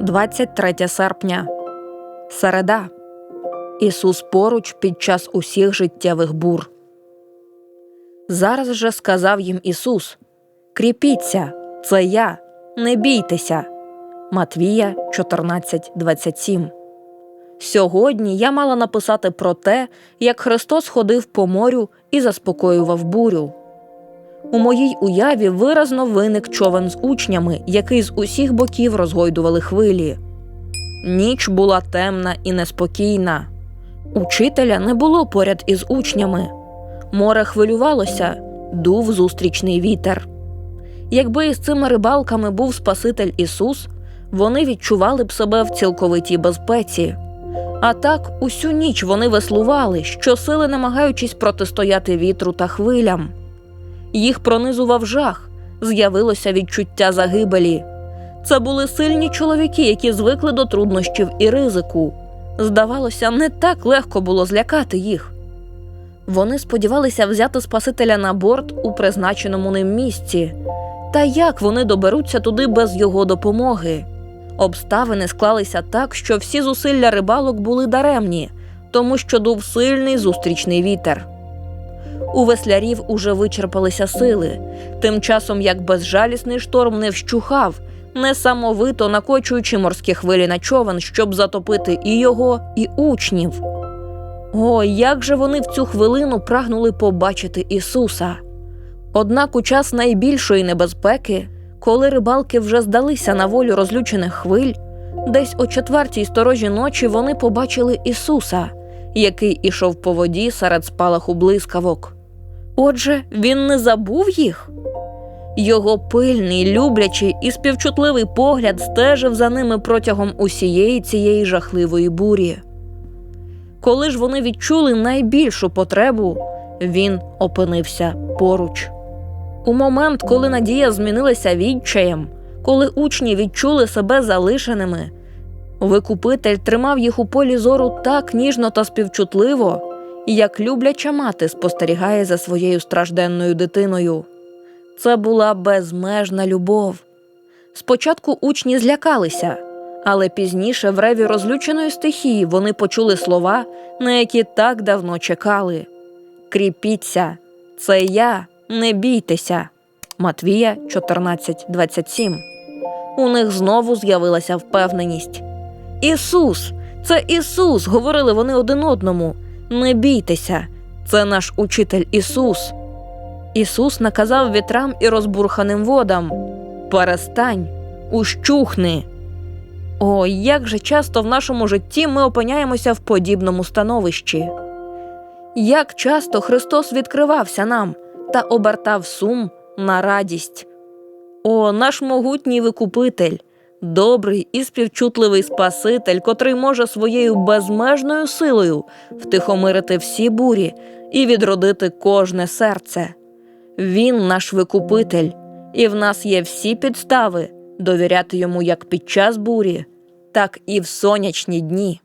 23 серпня. Середа. Ісус поруч під час усіх життєвих бур. Зараз же сказав їм Ісус: Кріпіться, це я, не бійтеся. Матвія 14.27 Сьогодні я мала написати про те, як Христос ходив по морю і заспокоював бурю. У моїй уяві виразно виник човен з учнями, який з усіх боків розгойдували хвилі. Ніч була темна і неспокійна. Учителя не було поряд із учнями. Море хвилювалося, дув зустрічний вітер. Якби із цими рибалками був Спаситель Ісус, вони відчували б себе в цілковитій безпеці. А так усю ніч вони веслували, щосили намагаючись протистояти вітру та хвилям. Їх пронизував жах, з'явилося відчуття загибелі. Це були сильні чоловіки, які звикли до труднощів і ризику. Здавалося, не так легко було злякати їх. Вони сподівалися взяти Спасителя на борт у призначеному ним місці. Та як вони доберуться туди без його допомоги? Обставини склалися так, що всі зусилля рибалок були даремні, тому що дув сильний зустрічний вітер. У веслярів уже вичерпалися сили, тим часом як безжалісний шторм не вщухав, несамовито накочуючи морські хвилі на човен, щоб затопити і його, і учнів. О, як же вони в цю хвилину прагнули побачити Ісуса! Однак у час найбільшої небезпеки, коли рибалки вже здалися на волю розлючених хвиль, десь о четвертій сторожі ночі вони побачили Ісуса, який ішов по воді серед спалаху блискавок. Отже, він не забув їх. Його пильний, люблячий і співчутливий погляд стежив за ними протягом усієї цієї жахливої бурі. Коли ж вони відчули найбільшу потребу, він опинився поруч. У момент, коли надія змінилася відчаєм, коли учні відчули себе залишеними, викупитель тримав їх у полі зору так ніжно та співчутливо, як любляча мати спостерігає за своєю стражденною дитиною. Це була безмежна любов. Спочатку учні злякалися, але пізніше, в реві розлюченої стихії, вони почули слова, на які так давно чекали: Кріпіться, це я, не бійтеся. Матвія 14.27 У них знову з'явилася впевненість. Ісус, це Ісус, говорили вони один одному. Не бійтеся, це наш учитель Ісус. Ісус наказав вітрам і розбурханим водам Перестань, ущухни. О, як же часто в нашому житті ми опиняємося в подібному становищі. Як часто Христос відкривався нам та обертав сум на радість. О, наш могутній викупитель, добрий і співчутливий Спаситель, котрий може своєю безмежною силою втихомирити всі бурі і відродити кожне серце. Він наш викупитель, і в нас є всі підстави довіряти йому як під час бурі, так і в сонячні дні.